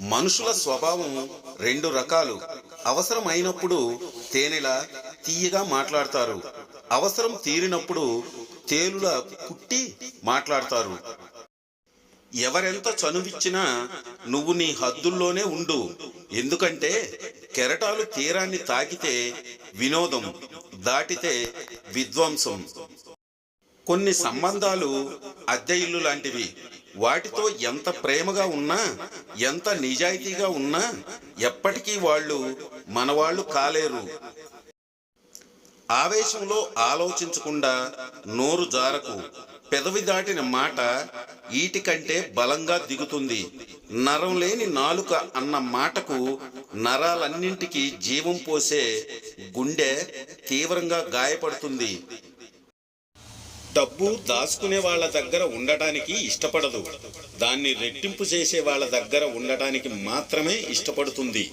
మనుషుల స్వభావం రెండు రకాలు. అవసరం అయినప్పుడు తేనెలా తీయగా మాట్లాడతారు. అవసరం తీరినప్పుడు తేలులా కుట్టి మాట్లాడతారు. ఎవరెంత చనువిచ్చినా నువ్వు నీ హద్దుల్లోనే ఉండు. ఎందుకంటే కెరటాలు తీరాన్ని తాకితే వినోదం దాటితే విధ్వంసం. కొన్ని సంబంధాలు అద్దె ఇల్లు లాంటివి. వాటితో ఎంత ప్రేమగా ఉన్నా ఎంత నిజాయితీగా ఉన్నా ఎప్పటికీ వాళ్ళు మనవాళ్ళు కాలేరు. ఆవేశంలో ఆలోచించకుండా నోరు జారకు పెదవి దాటిన మాట ఈటి కంటే బలంగా దిగుతుంది. నరం లేని నాలుక అన్న మాటకు నరాలన్నింటికి జీవం పోసే గుండె తీవ్రంగా గాయపడుతుంది. డబ్బు దాచుకునే వాళ్ళ దగ్గర ఉండటానికి ఇష్టపడదు. దాన్ని రెట్టింపు చేసే వాళ్ళ దగ్గర ఉండటానికి మాత్రమే ఇష్టపడుతుంది.